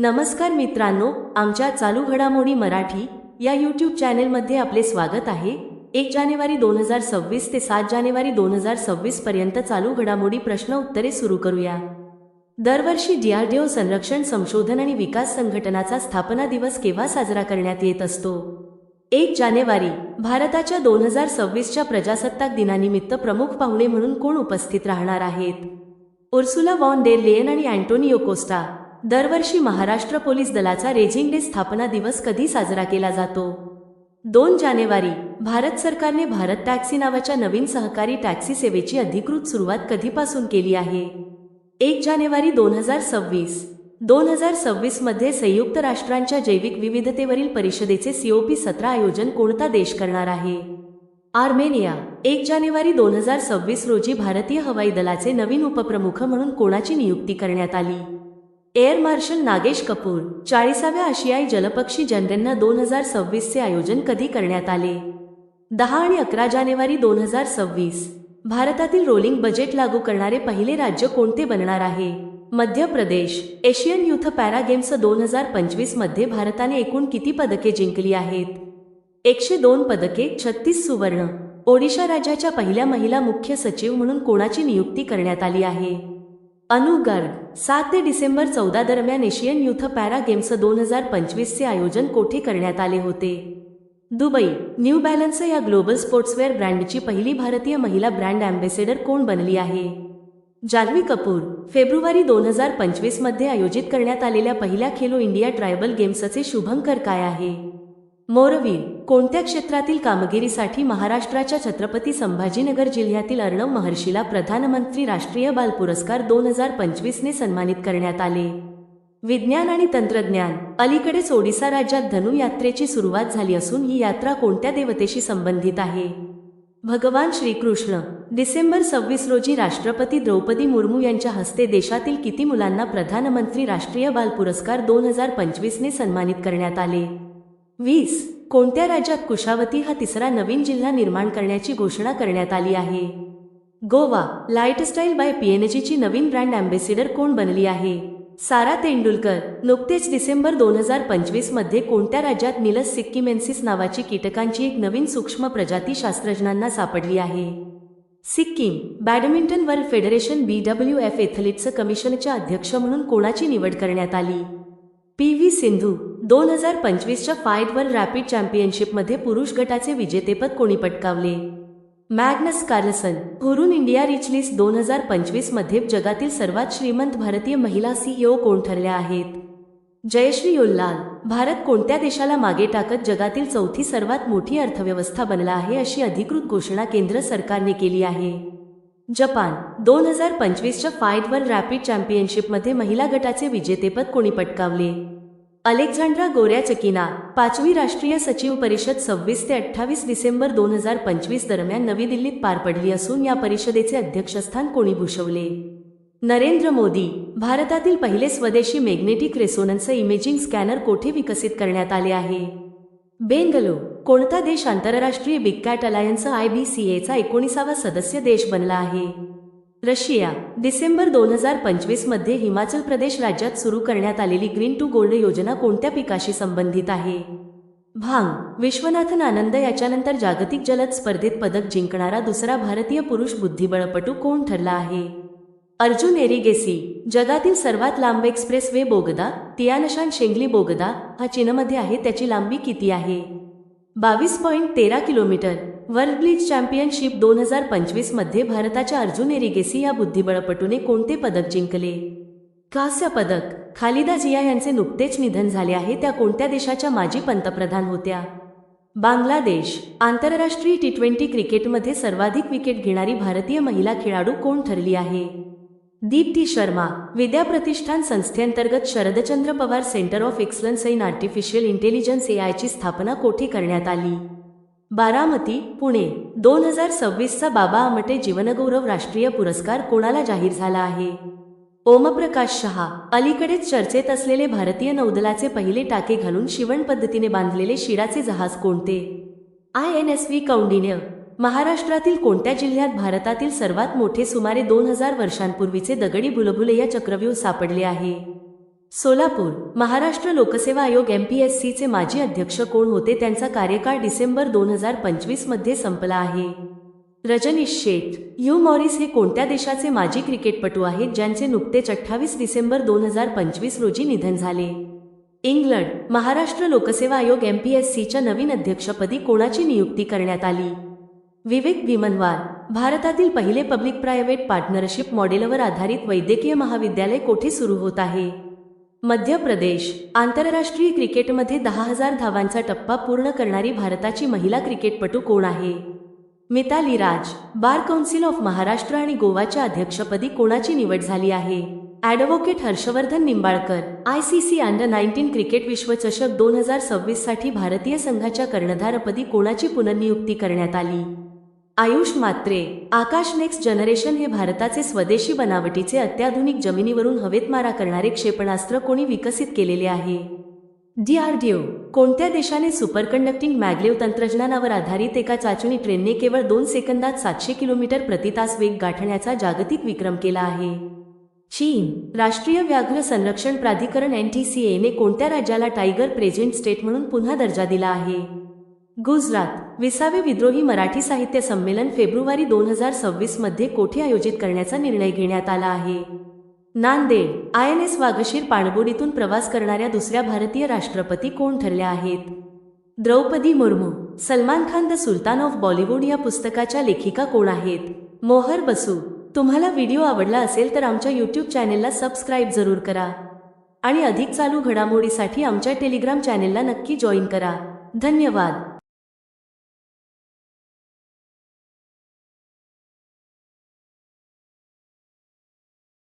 नमस्कार मित्रांनो आमच्या चालू घडामोडी मराठी या यूट्यूब चॅनेलमध्ये आपले स्वागत आहे. एक जानेवारी दोन हजार सव्वीस ते सात जानेवारी दोन हजार सव्वीस पर्यंत चालू घडामोडी प्रश्न उत्तरे सुरू करूया. दरवर्षी डीआरडीओ संरक्षण संशोधन आणि विकास संघटनाचा स्थापना दिवस केव्हा साजरा करण्यात येत असतो? एक जानेवारी भारताच्या दोन हजार सव्वीसच्या प्रजासत्ताक दिनानिमित्त प्रमुख पाहुणे म्हणून कोण उपस्थित राहणार आहेत? उर्सुला वॉन डेर लेयन आणि अँटोनियो कोस्टा दरवर्षी महाराष्ट्र पोलीस दलाचा रेजिंग डे स्थापना दिवस कधी साजरा केला जातो? दोन जानेवारी भारत सरकारने भारत टॅक्सी नावाच्या नवीन सहकारी टॅक्सी सेवेची अधिकृत सुरुवात कधीपासून केली आहे? एक जानेवारी दोन हजार सव्वीस दोन हजार सव्वीसमध्ये संयुक्त राष्ट्रांच्या जैविक विविधतेवरील परिषदेचे सीओपी सतरा आयोजन कोणता देश करणार आहे? आर्मेनिया एक जानेवारी दोन हजार सव्वीस रोजी भारतीय हवाई दलाचे नवीन उपप्रमुख म्हणून कोणाची नियुक्ती करण्यात आली? एअर मार्शल नागेश कपूर चाळीसाव्या आशियाई जलपक्षी जनरलनं दोन हजार सव्वीसचे आयोजन कधी करण्यात आले? दहा आणि अकरा जानेवारी दोन हजार सव्वीस. भारतातील रोलिंग बजेट लागू करणारे पहिले राज्य कोणते बनणार आहे? Madhya Pradesh. Asian youth para games दोन हजार पंचवीसमध्ये भारताने एकूण किती पदके जिंकली आहेत? एकशे दोन पदके छत्तीस सुवर्ण. ओडिशा राज्याच्या पहिल्या महिला मुख्य सचिव म्हणून कोणाची नियुक्ती करण्यात आली आहे? अनु गर्ग सात ते डिसेंबर चौदा दरम्यान एशियन युथ पॅरा गेम्स दोन हजार पंचवीसचे आयोजन कोठे करण्यात आले होते? दुबई न्यू बॅलन्स या ग्लोबल स्पोर्ट्सवेअर ब्रँडची पहिली भारतीय महिला ब्रँड अँबेसेडर कोण बनली आहे? जान्हवी कपूर फेब्रुवारी दोन हजार पंचवीसमध्ये आयोजित करण्यात आलेल्या पहिल्या खेलो इंडिया ट्रायबल गेम्सचे शुभंकर काय आहे? मोरवीर कोणत्या क्षेत्रातील कामगिरीसाठी महाराष्ट्राच्या छत्रपती संभाजीनगर जिल्ह्यातील अर्णव महर्षीला प्रधानमंत्री राष्ट्रीय बाल पुरस्कार दोन हजार पंचवीसने सन्मानित करण्यात आले? विज्ञान आणि तंत्रज्ञान. अलीकडेच ओडिसा राज्यात धनु यात्रेची सुरुवात झाली असून ही यात्रा कोणत्या देवतेशी संबंधित आहे? भगवान श्रीकृष्ण. डिसेंबर सव्वीस रोजी राष्ट्रपती द्रौपदी मुर्मू यांच्या हस्ते देशातील किती मुलांना प्रधानमंत्री राष्ट्रीय बाल पुरस्कार दोन हजार पंचवीसने सन्मानित करण्यात आले? वीस. कोणत्या राज्यात कुशावती हा तिसरा नवीन जिल्हा निर्माण करण्याची घोषणा करण्यात आली आहे? गोवा. लाईटस्टाईल बाय पीएनजीची नवीन ब्रँड अँबेसिडर कोण बनली आहे? सारा तेंडुलकर. नुकतेच डिसेंबर दोन हजार पंचवीसमध्ये कोणत्या राज्यात निलस सिक्किमेन्सिस नावाची कीटकांची एक नवीन सूक्ष्म प्रजाती शास्त्रज्ञांना सापडली आहे? Sikkim. Badminton world federation B W F athletes कमिशनच्या अध्यक्ष म्हणून कोणाची निवड करण्यात आली? P V Sindhu. दोन हजार पंचवीसच्या फाईट वर्ल्ड रॅपिड चॅम्पियनशिपमध्ये पुरुष गटाचे विजेतेपद कोणी पटकावले? Magnus Carlsen Hurun India rich list दोन हजार पंचवीसमध्ये जगातील सर्वात श्रीमंत भारतीय महिला सीईओ कोण ठरल्या आहेत? जयश्री योल्लाल भारत कोणत्या देशाला मागे टाकत जगातील चौथी सर्वात मोठी अर्थव्यवस्था बनला आहे अशी अधिकृत घोषणा केंद्र सरकारने केली आहे? जपान दोन हजार पंचवीसच्या फाईट वर्ल्ड रॅपिड चॅम्पियनशिपमध्ये महिला गटाचे विजेतेपद कोणी पटकावले? अलेक्झांड्रा गोऱ्या चकिना पाचवी राष्ट्रीय सचिव परिषद सव्वीस ते अठ्ठावीस डिसेंबर दोन हजार पंचवीस दरम्यान नवी दिल्लीत पार पडली असून या परिषदेचे अध्यक्षस्थान कोणी भूषवले? नरेंद्र मोदी भारतातील पहिले स्वदेशी मॅग्नेटिक रेसोनन्स इमेजिंग स्कॅनर कोठे विकसित करण्यात आले आहे? बेंगलो कोणता देश आंतरराष्ट्रीय big cat alliance I B C एचा एकोणीसावा सदस्य देश बनला आहे? रशिया डिसेंबर दोन हजार पंचवीसमध्ये हिमाचल प्रदेश राज्यात सुरू करण्यात आलेली ग्रीन टू गोल्ड योजना कोणत्या पिकाशी संबंधित आहे? भांग विश्वनाथन आनंद याच्यानंतर जागतिक जलद स्पर्धेत पदक जिंकणारा दुसरा भारतीय पुरुष बुद्धिबळपटू कोण ठरला आहे? अर्जुन एरिगेसी जगातील सर्वात लांब एक्सप्रेस वे बोगदा तियानशान शेंगली बोगदा हा चीनमध्ये आहे त्याची लांबी किती आहे? बावीस पॉईंट तेरा किलोमीटर वर्ल्ड ब्लिज चॅम्पियनशिप दोन हजार पंचवीसमध्ये भारताच्या अर्जुन एरिगेसी या बुद्धिबळपटूने कोणते पदक जिंकले? कांस्य पदक. खालिदा जिया यांचे नुकतेच निधन झाले आहे त्या कोणत्या देशाच्या माजी पंतप्रधान होत्या? बांगलादेश. आंतरराष्ट्रीय टी ट्वेंटी क्रिकेटमध्ये सर्वाधिक विकेट घेणारी भारतीय महिला खेळाडू कोण ठरली आहे? दीप्ती शर्मा. विद्या प्रतिष्ठान संस्थेअंतर्गत Sharadchandra Pawar centre of excellence in artificial intelligence एआयची स्थापना कोठे करण्यात आली? बारामती पुणे. दोन हजार सव्वीसचा बाबा आमटे जीवनगौरव राष्ट्रीय पुरस्कार कोणाला जाहीर झाला आहे? ओमप्रकाश शहा. अलीकडेच चर्चेत असलेले भारतीय नौदलाचे पहिले टाके घालून शिवण पद्धतीने बांधलेले शिडाचे जहाज कोणते? I N S V Kaundinya. महाराष्ट्रातील कोणत्या जिल्ह्यात भारतातील सर्वात मोठे सुमारे दोन हजार वर्षांपूर्वीचे दगडी बुलबुले या चक्रव्यूह सापडले आहे? सोलापूर महाराष्ट्र लोकसेवा आयोग एमपीएससीचे माजी अध्यक्ष कोण होते त्यांचा कार्यकाळ डिसेंबर दोन हजार पंचवीसमध्ये संपला आहे. रजनीश शेठ यू मॉरिस हे कोणत्या देशाचे माजी क्रिकेटपटू आहेत ज्यांचे नुकतेच अठ्ठावीस डिसेंबर दोन हजार पंचवीस रोजी निधन झाले? इंग्लंड महाराष्ट्र लोकसेवा आयोग एमपीएससीच्या नवीन अध्यक्षपदी कोणाची नियुक्ती करण्यात आली? विवेक भीमनवार भारतातील पहिले पब्लिक प्रायव्हेट पार्टनरशिप मॉडेलवर आधारित वैद्यकीय महाविद्यालय कोठे सुरू होत आहे? मध्य प्रदेश आंतरराष्ट्रीय क्रिकेटमध्ये दहा हजार धावांचा टप्पा पूर्ण करणारी भारताची महिला क्रिकेटपटू कोण आहे? Mithali Raj bar council of Maharashtra आणि गोवाच्या अध्यक्षपदी कोणाची निवड झाली आहे? Advocate Harshvardhan Nimbalkar I C C under nineteen cricket विश्वचषक दोन हजार सव्वीससाठी भारतीय संघाच्या कर्णधारपदी कोणाची पुनर्नियुक्ती करण्यात आली? आयुष मात्रे आकाश नेक्स्ट जनरेशन हे भारताचे स्वदेशी बनावटीचे अत्याधुनिक जमिनीवरून हवेत मारा करणारे क्षेपणास्त्र कोणी विकसित केलेले आहे? डीआरडीओ कोणत्या देशाने सुपरकंडक्टिंग मॅग्लेव तंत्रज्ञानावर आधारित एका चाचणी ट्रेनने केवळ दोन सेकंदात सातशे किलोमीटर प्रतितास वेग गाठण्याचा जागतिक विक्रम केला आहे? चीन राष्ट्रीय व्याघ्र संरक्षण प्राधिकरण एनटीसीएने कोणत्या राज्याला टायगर प्रेझेंट स्टेट म्हणून पुन्हा दर्जा दिला आहे? गुजरात विसावे विद्रोही मराठी साहित्य संमेलन फेब्रुवारी दोन हजार सव्वीसमध्ये कोठे आयोजित करण्याचा निर्णय घेण्यात आला आहे. Nanded I N S Vaghsheer पाणबुडीतून प्रवास करणाऱ्या दुसऱ्या भारतीय राष्ट्रपती कोण ठरल्या आहेत? Droupadi Murmu Salman Khan the Sultan of Bollywood या पुस्तकाच्या लेखिका कोण आहेत? मोहर बसू तुम्हाला व्हिडिओ आवडला असेल तर आमच्या यूट्यूब चॅनेलला सबस्क्राईब जरूर करा. आणि अधिक चालू घडामोडीसाठी आमच्या टेलिग्राम चॅनेलला नक्की जॉईन करा. धन्यवाद.